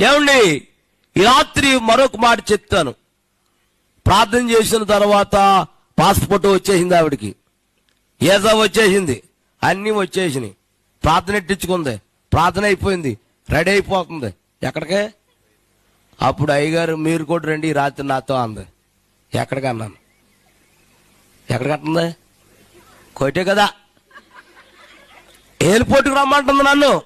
ఏమండి? ఈ రాత్రి మరొక మాట చెప్తాను. ప్రార్థన చేసిన తర్వాత పాస్పోర్ట్ వచ్చేసింది ఆవిడికి. ఏజా వచ్చేసింది. అన్నీ వచ్చేసినాయి. ప్రార్థన ఎట్టించుకుంది? ప్రార్థన అయిపోయింది. రెడీ అయిపోతుంది. ఎక్కడికే? అప్పుడు అయ్యగారు మీరు కూడా రండి రాత్రి నాతో అంది. ఎక్కడికి అన్నాను. ఎక్కడికి అంటుంది? కోటే కదా. ఎయిర్పోర్ట్కి రమ్మంటుంది నన్ను.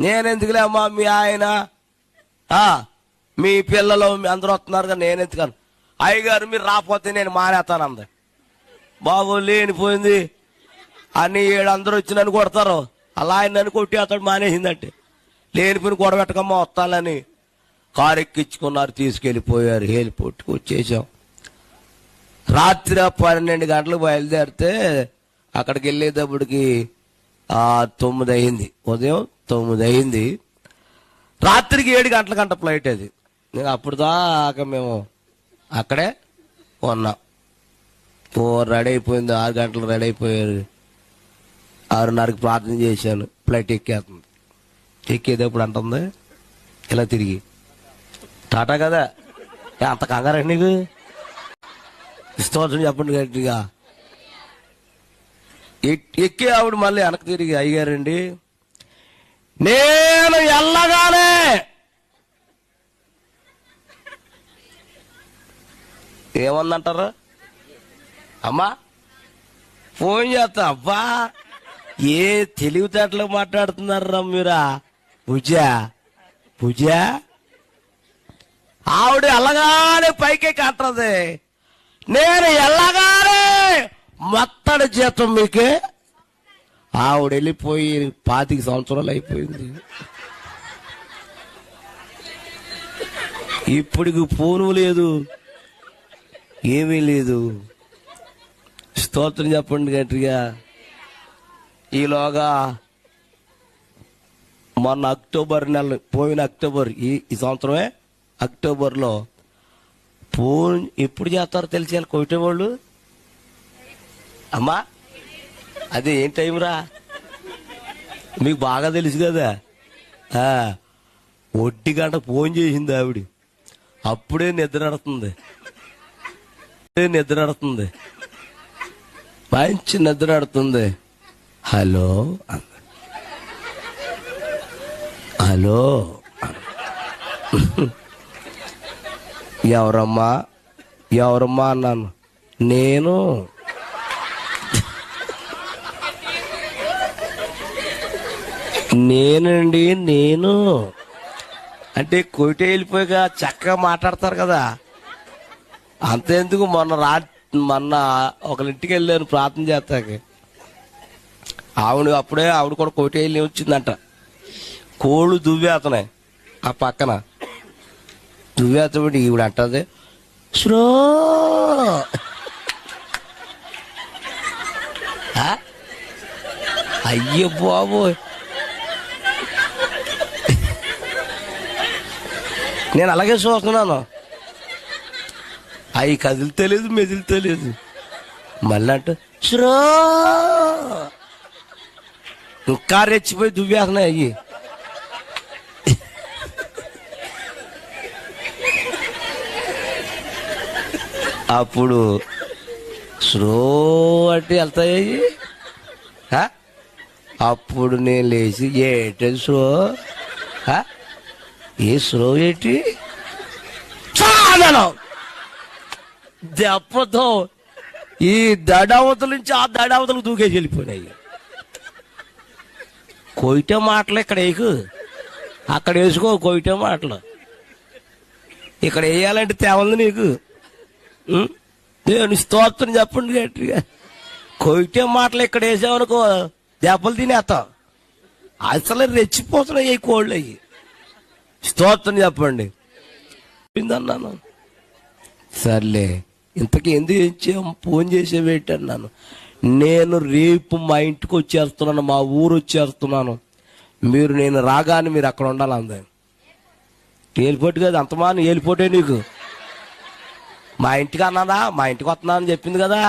నేను ఎందుకులేమ్మా మీ ఆయన మీ పిల్లలు అందరూ వస్తున్నారు కదా నేను ఎత్తుకాను అయ్యగారు మీరు రాకపోతే నేను మానేస్తాను అంది. బాబు లేనిపోయింది. అని ఏడు అందరూ వచ్చి నన్ను కొడతారు. అలా ఆయన నన్ను కొట్టి అతడు మానేసిందంటే. లేనిపోయిన గొడవ వస్తానని కారు ఎక్కించుకున్నారు తీసుకెళ్ళిపోయారు ఎయిర్పోర్ట్కి వచ్చేసాం. రాత్రి పన్నెండు గంటలకు బయలుదేరితే అక్కడికి వెళ్ళేటప్పటికి తొమ్మిది అయింది. ఉదయం తొమ్మిది అయింది. రాత్రికి ఏడు గంటల గంట ఫ్లైట్ అది. నేను అప్పుడు దాకా మేము అక్కడే ఉన్నాం. ఓ రెడీ అయిపోయింది ఆరు గంటలు రెడీ అయిపోయారు. ఆరున్నరకు ప్రార్థన చేశాను ఫ్లైట్ ఎక్కేస్తుంది. ఎక్కేటప్పుడు అంటుంది ఇలా తిరిగి. టాటా కదా? అంత కంగారా నీకు? ఇష్టం చెప్పండి గట్టిగా. ఎక్కే ఆవిడ మళ్ళీ వెనక్కి తిరిగి అయ్యారండి నేను ఎల్లగానే ఏమందంటారు? అమ్మా ఫోన్ చేస్తా. అబ్బా ఏ తెలివితేటలు మాట్లాడుతున్నారా మీరా? పూజ పూజ. ఆవిడ ఎల్లగానే పైకి కట్టది నేను ఎల్లగానే మొత్తడి జీతం మీకే ఆవిడ వెళ్ళిపోయి పాతిక సంవత్సరాలు అయిపోయింది. ఇప్పటికి ఫోను లేదు ఏమీ లేదు. స్తోత్రం చెప్పండి గట్టిగా. ఈలోగా మొన్న అక్టోబర్ నెల పోయిన అక్టోబర్ ఈ ఈ సంవత్సరమే అక్టోబర్లో ఫోన్ ఎప్పుడు చేస్తారో తెలిసి కొట్టే వాళ్ళు అమ్మా అది ఏం టైం రా? మీకు బాగా తెలుసు కదా. ఒట్టి గంట ఫోన్ చేసింది ఆవిడ. అప్పుడే నిద్ర నడుతుంది అప్పుడే నిద్ర నడుతుంది మంచి నిద్ర నడుతుంది హలో? హలో? ఎవరమ్మా? ఎవరమ్మా అన్నాను. నేను నేనండి నేను. అంటే కొయిట వెళ్ళిపోయిగా చక్కగా మాట్లాడతారు కదా. అంతెందుకు మొన్న రా మొన్న ఒకరింటికి వెళ్ళాను ప్రార్థన చేస్తాకి. ఆవిడ అప్పుడే ఆవిడ కూడా కోటి వెళ్ళి వచ్చిందంట. కోళ్ళు దువ్వేతనే ఆ పక్కన. దువ్వేతబడి ఈవిడ అంటది శ్రో! అయ్యో బాబోయ్. నేను అలాగే చూస్తున్నాను. అవి కదిలితేలేదు మెదిలితేలేదు. మళ్ళీ అంట శ్రో ఇంకా రెచ్చిపోయి దువ్వేస్తున్నాయి అయ్యి. అప్పుడు స్లో అంటే వెళ్తాయి అప్పుడు నేను లేచి ఏంటది స్లో ఏ స్లో ఏంటి? చాలా దెబ్బతో ఈ దడావతల నుంచి ఆ దడావతలకు దూకేసి వెళ్ళిపోయినాయి. కొయిట మాటలు ఇక్కడ వేయకు. అక్కడ వేసుకో కొయిటే మాటలు. ఇక్కడ వేయాలంటే తేవంది నీకు. నేను స్తోత్రం చెప్పండి గట్టిగా కొయిటే మాటలు ఇక్కడ వేసామనుకో దెబ్బలు తినేస్తాం. అసలు రెచ్చిపోతున్నాయి ఈ కోళ్ళు అయ్యి. స్తోత్రం చెప్పండి. అన్నాను. సర్లే ఇంతకీ ఎందుకు ఇచ్చాం ఫోన్ చేసేవేంటి అన్నాను. నేను రేపు మా ఇంటికి వచ్చేస్తున్నాను మా ఊరు వచ్చేస్తున్నాను. మీరు నేను రాగానే మీరు అక్కడ ఉండాలి అందే ఎయిర్పోర్ట్ కదా అంతమాను ఎయిర్పోర్టే నీకు. మా ఇంటికి అన్నానా? మా ఇంటికి వస్తున్నానని చెప్పింది కదా.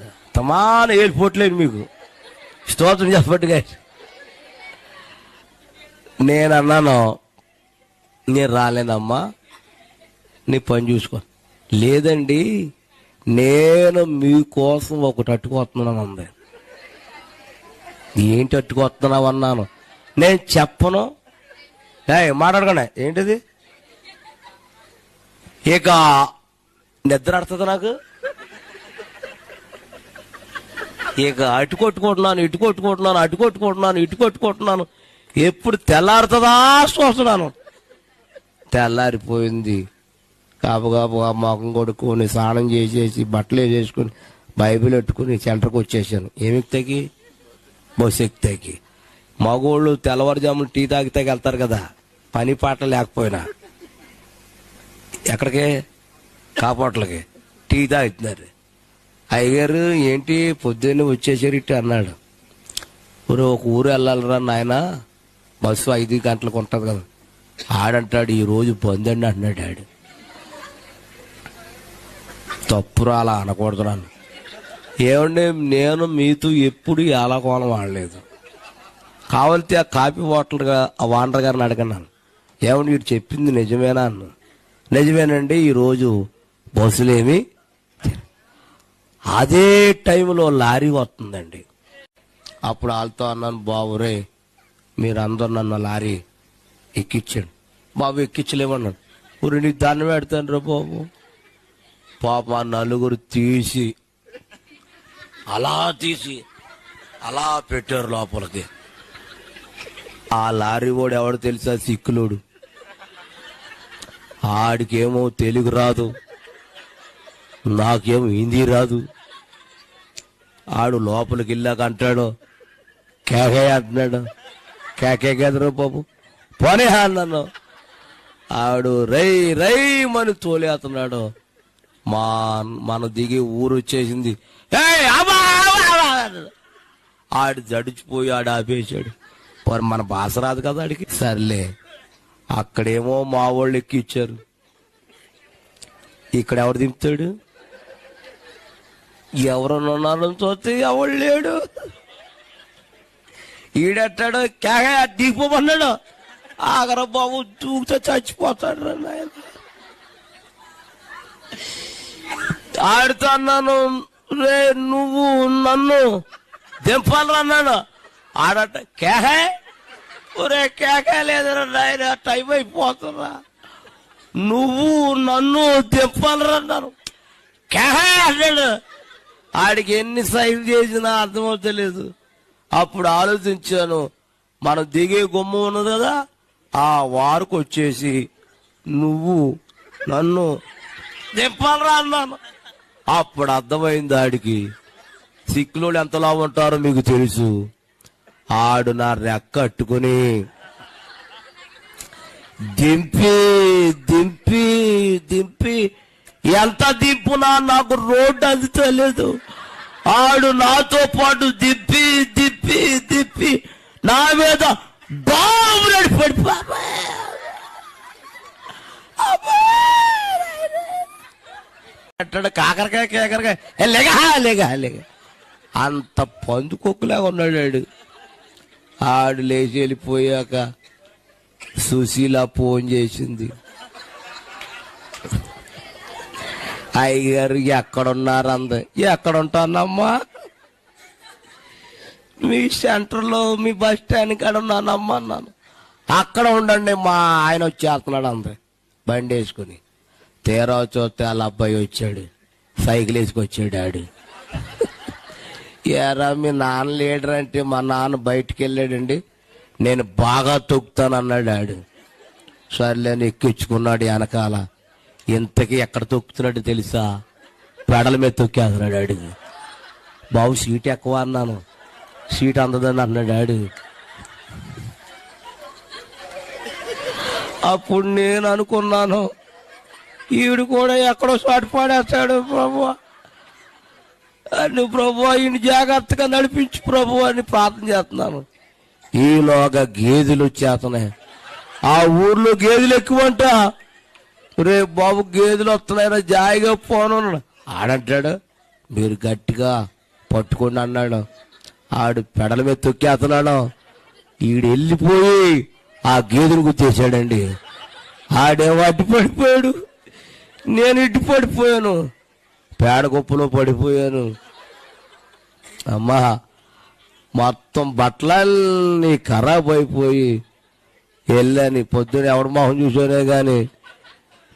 అంతమాను ఎయిర్పోర్ట్ లేదు మీకు. స్తోత్రం చెప్పట్టుగా నేను అన్నాను నేను రాలేనమ్మా నీ పని చూసుకో. లేదండి నేను మీకోసం ఒకటి అట్టుకొస్తున్నాను అంది. ఏంటి అట్టుకొస్తున్నావు అన్నాను. నేను చెప్పను. ఏ మాట్లాడకండి. ఏంటిది? ఇక నిద్ర అడుతుంది నాకు. ఇక అటు కొట్టుకుంటున్నాను ఇటు కొట్టుకుంటున్నాను అటు కొట్టుకుంటున్నాను ఇటు కొట్టుకుంటున్నాను. ఎప్పుడు తెల్లారుతుందా చూస్తున్నాను. తెల్లారిపోయింది. కాపుగాపుగా మొఖం కొడుకొని స్నానం చేసేసి బట్టలు వేసేసుకుని బైబిల్ పెట్టుకుని సెంటర్కి వచ్చేసాను. ఏమి ఎక్కుతాకి బస్సు ఎక్కుతాకి మగోళ్ళు తెల్లవారుజామున టీ తాగితే వెళ్తారు కదా పని పాట లేకపోయినా. ఎక్కడికి? కాపోట్లకి టీ తాగుతున్నారు. అయ్యగారు ఏంటి పొద్దున్నే వచ్చేసారు ఇటు అన్నాడు. ఒక ఊరు వెళ్ళాలిరా నాయనా. బస్సు ఐదు గంటలకు ఉంటుంది కదా. ఆడంటాడు ఈరోజు పొందండి అంటున్నాడు ఆడు తప్పురా అలా అనకూడదు నన్ను. ఏమండి నేను మీతో ఎప్పుడు ఎలా కోలం వాడలేదు కావాలితే ఆ కాపీ హోటల్గా ఆ వాండర్ గారిని అడగన్నాను ఏమండి వీడు చెప్పింది నిజమేనా అన్న? నిజమేనండి ఈరోజు బస్సులేమి అదే టైంలో లారీ వస్తుందండి. అప్పుడు వాళ్ళతో అన్నాను బాబురే రే మీరందరూ నన్ను లారీ ఎక్కిచ్చాడు. బాబు ఎక్కించలేమన్నాడు ఊరి నీకు దండం పెడతాను రా బాబు. పాప ఆ నలుగురు తీసి అలా తీసి అలా పెట్టారు లోపలికి. ఆ లారీ వాడు ఎవడు తెలుసా? సిక్కులోడు. ఆడికేమో తెలుగు రాదు. నాకేమో హిందీ రాదు. ఆడు లోపలికి వెళ్ళాక అంటాడు కేకే అంటున్నాడు. కేకే గెదరు బాబు? పోనే అన్నాను. ఆడు రై రై మని తోలేస్తున్నాడు. మా మన దిగి ఊరు వచ్చేసింది. ఆడు జడిచిపోయి ఆడు ఆపేశాడు. మరి మన భాష రాదు కదా ఆడికి? సర్లే. అక్కడేమో మా వాళ్ళు ఎక్కిచ్చారు. ఇక్కడ ఎవరు దింపుతాడు? ఎవరన్నా ఉన్నారని చూస్తే ఎవడు లేడు. ఈడెట్టాడు కేగా దిగిపోమన్నాడు. ఆగర బాబు దూకితే చచ్చిపోతాడు రా నాయన. ఆడితో అన్నాను రే నువ్వు నన్ను దింపాలి అన్నాడు. ఆడట కేహే ఒరే కేకే లేదురా నాయన టైం అయిపోతున్నా నువ్వు నన్ను దింపాలి అన్నారు కేహే అన్నాడు. ఆడికి ఎన్ని సైన్ చేసినా అర్థమవుతలేదు. అప్పుడు ఆలోచించాను మనం దిగే గుమ్మ ఉన్నది కదా ఆ వారికి వచ్చేసి నువ్వు నన్ను దింపాలరా అన్నాను. అప్పుడు అర్థమైంది ఆడికి సిక్కులోడు ఎంతలా ఉంటారో మీకు తెలుసు. ఆడు నా రెక్క అట్టుకుని దింపి దింపి దింపి ఎంత దింపునా నాకు రోడ్డు అది తెలియదు ఆడు నాతో పాటు దింపి తిప్పి నా మీద బాబు పడిపో. అంటాడు కాకరకాయ లేగా లేగా లేగా. అంత పందుకొక్కులాగా ఉన్నాడు ఆడు ఆడు లేచి వెళ్ళిపోయాక సుశీల ఫోన్ చేసింది. అయ్యగారు ఎక్కడున్నారంద? ఎక్కడుంటానమ్మా? మీ సెంటర్లో మీ బస్ స్టాండ్ కాడ ఉన్నానమ్మా అన్నాను. అక్కడ ఉండండి మా ఆయన వచ్చేస్తున్నాడు అందరు. బండి వేసుకుని. తీరా చూస్తే వాళ్ళ అబ్బాయి వచ్చాడు. సైకిల్ వేసుకొచ్చాడు డాడీ. ఎరా మీ నాన్న లీడర్ అంటే మా నాన్న బయటికి వెళ్ళాడండి. నేను బాగా తొక్కుతాను అన్నాడు ఆడు సర్లేని ఎక్కించుకున్నాడు వెనకాల. ఇంతకీ ఎక్కడ తొక్కుతున్నాడు తెలుసా? పెడల మీద తొక్కేస్తున్నాడు ఆడు బాబు సీట్ ఎక్కువ అన్నాను. సీట్ అందదని అన్న డాడీ. అప్పుడు నేను అనుకున్నాను ఈవిడు కూడా ఎక్కడో షాట్ పాడేస్తాడు ప్రభు. అని ప్రభు ఈయన జాగ్రత్తగా నడిపించు ప్రభు అని ప్రార్థన చేస్తున్నాను. ఈలోగా గేదెలు వచ్చేస్తున్నాయి. ఆ ఊర్లో గేదెలు ఎక్కువంట. రే బాబు గేదెలు వస్తున్నాయని జాయిగా పోను ఆడంటాడు మీరు గట్టిగా పట్టుకోండి అన్నాడు. ఆడు పెడల మీద తొక్కేస్తున్నాడు. ఈడు వెళ్ళిపోయి ఆ గేదెను గుర్తేసాడండి ఆడేమో అడ్డు పడిపోయాడు. నేను ఇటు పడిపోయాను. పేడ కుప్పలో పడిపోయాను. అమ్మా మొత్తం బట్టలన్నీ ఖరాబ్ అయిపోయి వెళ్ళాను పొద్దున ఎవడు మొహం చూసానే కానీ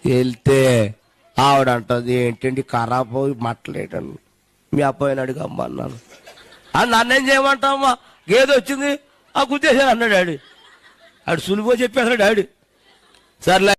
వెళ్తే ఆవిడ అంటది ఏంటండి ఖరాబ్ అయి మట్టలేటను మీ అబ్బాయిని అడిగి అన్నాను. అని నన్నేం చేయమంటావమ్మా? గేదె వచ్చింది ఆ గుద్దేశాను అన్నాడు డాడీ. ఆడు సులువుగా చెప్పేస్తాడు డాడీ. సర్లే.